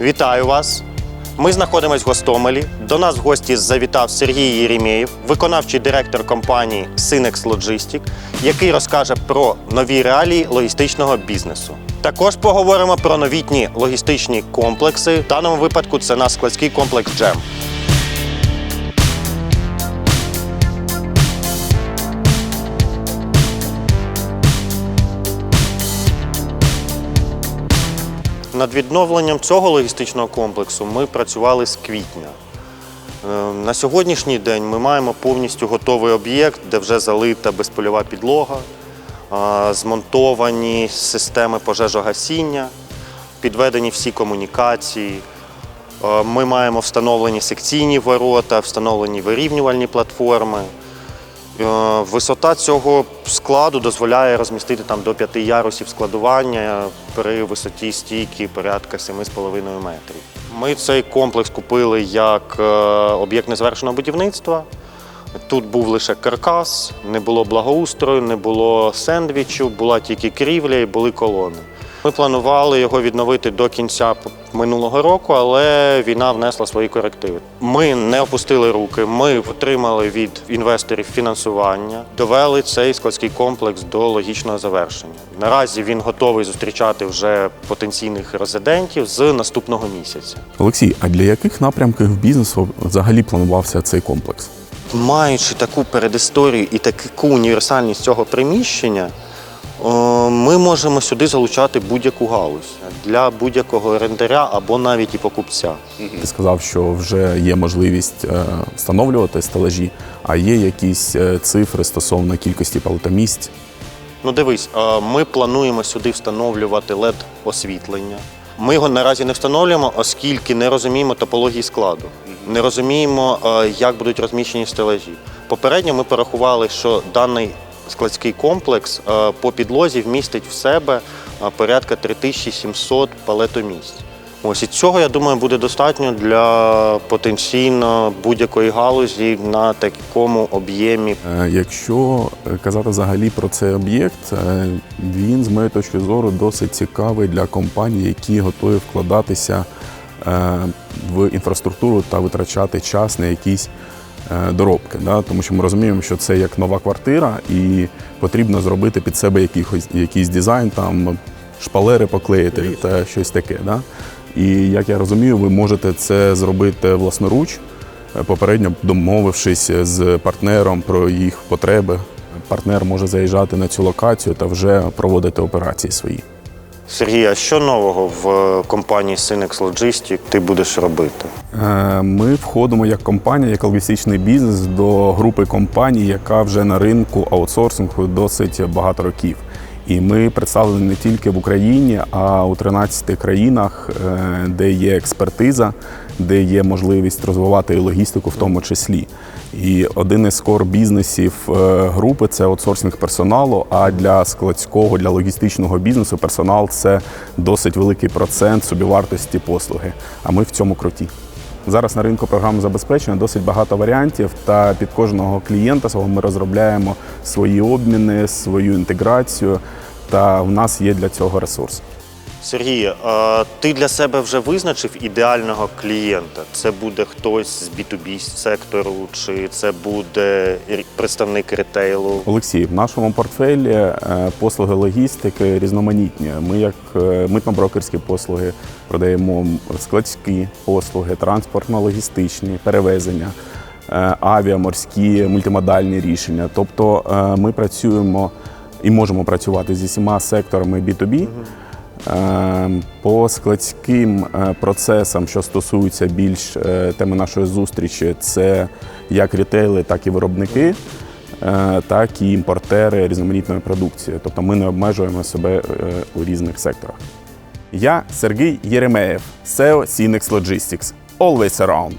Вітаю вас! Ми знаходимося в Гостомелі. До нас в гості завітав Сергій Єремєєв, виконавчий директор компанії Synex Logistic, який розкаже про нові реалії логістичного бізнесу. Також поговоримо про новітні логістичні комплекси. В даному випадку це наш складський комплекс Джем. Над відновленням цього логістичного комплексу ми працювали з квітня. Е, На сьогоднішній день ми маємо повністю готовий об'єкт, де вже залита безпольова підлога, змонтовані системи пожежогасіння, підведені всі комунікації. Е, Ми маємо встановлені секційні ворота, встановлені вирівнювальні платформи. Е, Висота цього складу дозволяє розмістити там до 5 ярусів складування при висоті стійки порядка 7,5 метрів. Ми цей комплекс купили як е, об'єкт незавершеного будівництва. Тут був лише каркас, не було благоустрою, не було сендвічу, була тільки крівля і були колони. Ми планували його відновити до кінця минулого року, але війна внесла свої корективи. Ми не опустили руки. Ми отримали від інвесторів фінансування, довели цей складський комплекс до логічного завершення. Наразі він готовий зустрічати вже потенційних резидентів з наступного місяця. Олексій, а для яких напрямків бізнесу взагалі планувався цей комплекс? Маючи таку передісторію і таку універсальність цього приміщення, ми можемо сюди залучати будь-яку галузь для будь-якого орендаря або навіть і покупця. Ти сказав, що вже є можливість е, встановлювати стелажі, а є якісь е, цифри стосовно кількості палатомісць. Ну дивись, е, ми плануємо сюди встановлювати led освітлення. Ми його наразі не встановлюємо, оскільки не розуміємо топології складу, не розуміємо, е, як будуть розміщені стелажі. Попередньо ми порахували, що даний складський комплекс е, по підлозі вмістить в себе е, порядка 3700 палетомісць. Ось і цього, я думаю, буде достатньо для потенційно будь-якої галузі на такому об'ємі Е, Якщо казати взагалі про цей об'єкт, він, з моєї точки зору, досить цікавий для компаній, які готові вкладатися в інфраструктуру та витрачати час на якісь доробки. Да? Тому що ми розуміємо, що це як нова квартира, і потрібно зробити під себе якийсь, якийсь дизайн, там шпалери поклеїти та щось таке. Да? І як я розумію, ви можете це зробити власноруч, е, попередньо домовившись з партнером про їх потреби. Партнер може заїжджати на цю локацію та вже проводити операції свої. Сергій, а що нового в компанії Synex Logistic ти будеш робити? Е, Ми входимо як компанія, як логістичний бізнес до групи компаній, яка вже на ринку аутсорсингу досить багато років. І ми представлені не тільки в Україні, а у 13 країнах, е, де є експертиза, де є можливість розвивати логістику в тому числі. І один із кор бізнесів е, групи це аутсорсинг персоналу. А для складського, для логістичного бізнесу персонал це досить великий процент собівартості послуги. А ми в цьому круті. Зараз на ринку програмного забезпечення досить багато варіантів, та під кожного клієнта свого ми розробляємо свої обміни, свою інтеграцію. Та в нас є для цього ресурс. Сергій, а ти для себе вже визначив ідеального клієнта? Це буде хтось з B2B сектору, чи це буде представник ретейлу? Олексій, в нашому портфелі е, послуги логістики різноманітні. Ми, як е, митно-брокерські послуги, продаємо складські послуги, транспортно-логістичні, перевезення, е, авіаморські, мультимодальні рішення. Тобто е, ми працюємо і можемо працювати зі всіма секторами B2B. Е, По складським е, процесам, що стосуються більш е, теми нашої зустрічі, це як рітейли, так і виробники, е, так і імпортери різноманітної продукції. Тобто ми не обмежуємо себе у різних секторах. Я Сергій Єремеєв, SEO Synex Logistics. Always around.